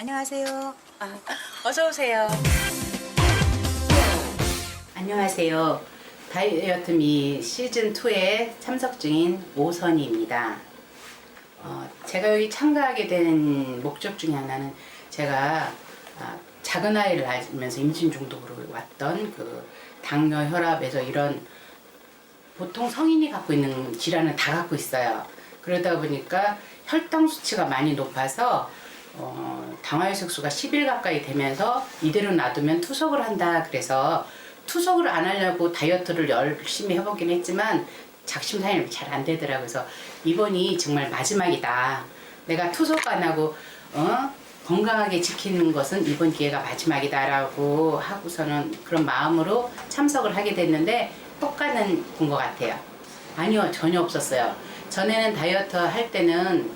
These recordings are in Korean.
안녕하세요. 아, 어서 오세요. 안녕하세요. 다이어트 미 시즌 2에 참석 중인 오선희입니다. 어, 제가 여기 참가하게 된 목적 중에 하나는 제가 아, 작은 아이를 낳으면서 임신 중독으로 왔던 그 당뇨, 혈압에서 이런 보통 성인이 갖고 있는 질환은 다 갖고 있어요. 그러다 보니까 혈당 수치가 많이 높아서 어, 당화혈색소가 10일 가까이 되면서 이대로 놔두면 투석을 한다. 그래서 투석을 안 하려고 다이어트를 열심히 해보긴 했지만 작심삼일 잘 안 되더라고요. 그래서 이번이 정말 마지막이다. 내가 투석 안 하고 어? 건강하게 지키는 것은 이번 기회가 마지막이다라고 하고서는 그런 마음으로 참석을 하게 됐는데 본것 같아요. 아니요, 전혀 없었어요. 전에는 다이어트 할 때는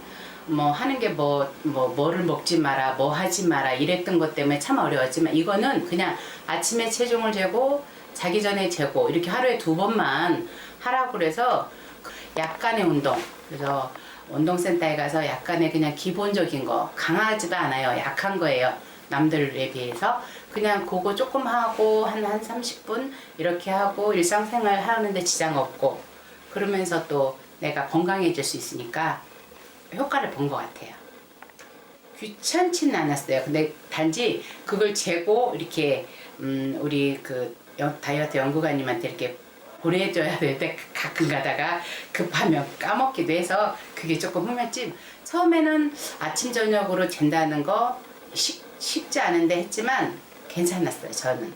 뭐 하는 게 뭐, 뭐, 뭐 를 먹지 마라, 뭐 하지 마라 이랬던 것 때문에 참 어려웠지만 이거는 그냥 아침에 체중을 재고 자기 전에 재고 이렇게 하루에 두 번만 하라고 그래서 약간의 운동. 그래서 운동센터에 가서 약간의 그냥 기본적인 거 강하지도 않아요. 약한 거예요. 남들에 비해서 그냥 그거 조금 하고 한 한 30분 이렇게 하고 일상생활 하는데 지장 없고 그러면서 또 내가 건강해질 수 있으니까 효과를 본 것 같아요. 귀찮지는 않았어요. 근데 단지 그걸 재고 이렇게 음 우리 그 연- 다이어트 연구관님한테 이렇게 보내줘야 될 때 가끔 가다가 급하면 까먹기도 해서 그게 조금 후면찜. 처음에는 아침 저녁으로 잰다는 거 쉽, 쉽지 않은데 했지만 괜찮았어요. 저는.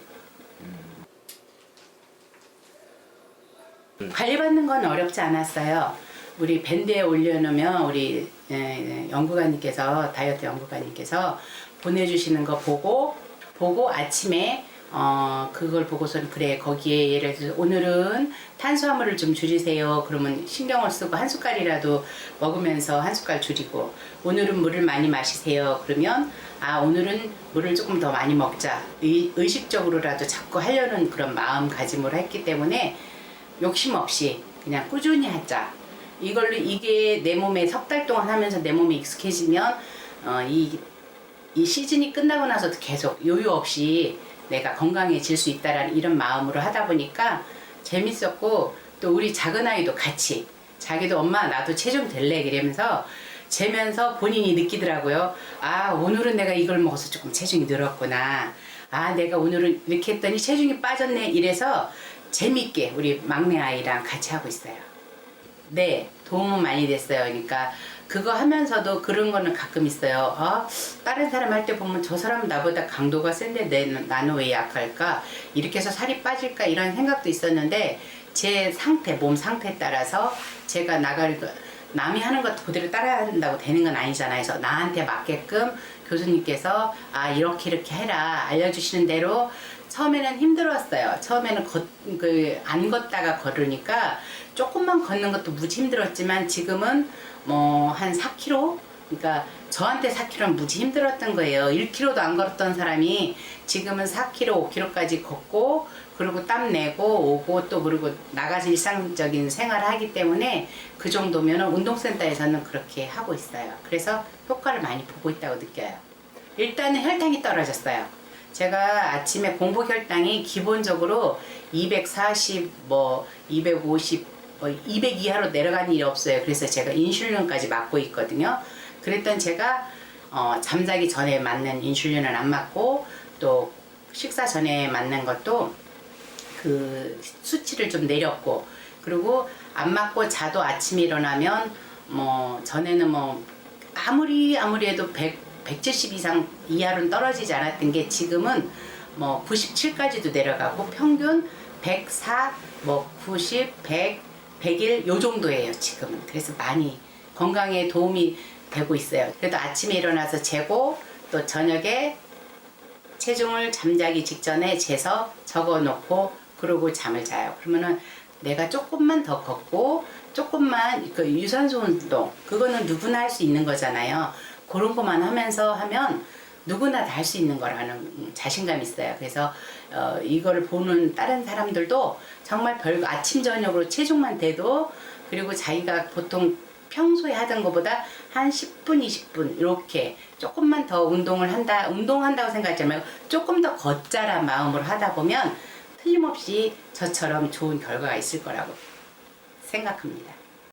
관리받는 건 어렵지 않았어요. 우리 밴드에 올려놓으면 우리 에, 연구관님께서 다이어트 연구관님께서 보내주시는 거 보고 보고 아침에 어 그걸 보고서는 그래 거기에 예를 들어 오늘은 탄수화물을 좀 줄이세요. 그러면 신경을 쓰고 한 숟갈이라도 먹으면서 한 숟갈 줄이고 오늘은 물을 많이 마시세요. 그러면 아 오늘은 물을 조금 더 많이 먹자. 의, 의식적으로라도 자꾸 하려는 그런 마음가짐으로 했기 때문에 욕심 없이 그냥 꾸준히 하자. 이걸로 이게 내 몸에 석 달 동안 하면서 내 몸에 익숙해지면 어, 이, 이 시즌이 끝나고 나서도 계속 요요 없이 내가 건강해질 수 있다라는 이런 마음으로 하다 보니까 재밌었고 또 우리 작은 아이도 같이 자기도 엄마 나도 체중 될래 이러면서 재면서 본인이 느끼더라고요. 아 오늘은 내가 이걸 먹어서 조금 체중이 늘었구나. 아 내가 오늘은 이렇게 했더니 체중이 빠졌네 이래서 재밌게 우리 막내 아이랑 같이 하고 있어요. 네, 도움은 많이 됐어요. 그러니까 그거 하면서도 그런 거는 가끔 있어요. 아, 다른 사람 할 때 보면 저 사람은 나보다 강도가 센데 내, 나는 왜 약할까? 이렇게 해서 살이 빠질까? 이런 생각도 있었는데 제 상태, 몸 상태에 따라서 제가 나갈 거- 남이 하는 것 그대로 따라야 한다고 되는 건 아니잖아요. 그래서 나한테 맞게끔 교수님께서 아 이렇게 이렇게 해라 알려주시는 대로 처음에는 힘들었어요. 처음에는 걷, 그, 안 걷다가 걸으니까 조금만 걷는 것도 무지 힘들었지만 지금은 뭐 한 4km? 그러니까 저한테 4km는 무지 힘들었던 거예요. 1km도 안 걸었던 사람이 지금은 4km, 5km까지 걷고 그리고 땀 내고 오고 또 그리고 나가서 일상적인 생활을 하기 때문에 그 정도면 운동센터에서는 그렇게 하고 있어요. 그래서 효과를 많이 보고 있다고 느껴요. 일단은 혈당이 떨어졌어요. 제가 아침에 공복 혈당이 기본적으로 240, 뭐 250, 뭐200 이하로 내려간 일이 없어요. 그래서 제가 인슐린까지 맞고 있거든요. 그랬던 제가 어, 잠자기 전에 맞는 인슐린을 안 맞고 또 식사 전에 맞는 것도 그 수치를 좀 내렸고 그리고 안 맞고 자도 아침에 일어나면 뭐 전에는 뭐 아무리 아무리 해도 100, 170 이상 이하로는 떨어지지 않았던 게 지금은 뭐 97까지도 내려가고 평균 104, 뭐 90, 100, 101 요 정도예요 지금은. 그래서 많이 건강에 도움이 되고 있어요 그래도 아침에 일어나서 재고 또 저녁에 체중을 잠자기 직전에 재서 적어 놓고 그러고 잠을 자요. 그러면은 내가 조금만 더 걷고 조금만 그 유산소 운동 그거는 누구나 할 수 있는 거잖아요. 그런 것만 하면서 하면 누구나 다 할 수 있는 거라는 자신감이 있어요. 그래서 어, 이거를 보는 다른 사람들도 정말 별거 아침 저녁으로 체중만 돼도 그리고 자기가 보통 평소에 하던 것보다 한 10분, 20분 이렇게 조금만 더 운동을 한다, 운동한다고 생각하지 말고 조금 더 걷자란 마음으로 하다 보면 틀림없이 저처럼 좋은 결과가 있을 거라고 생각합니다.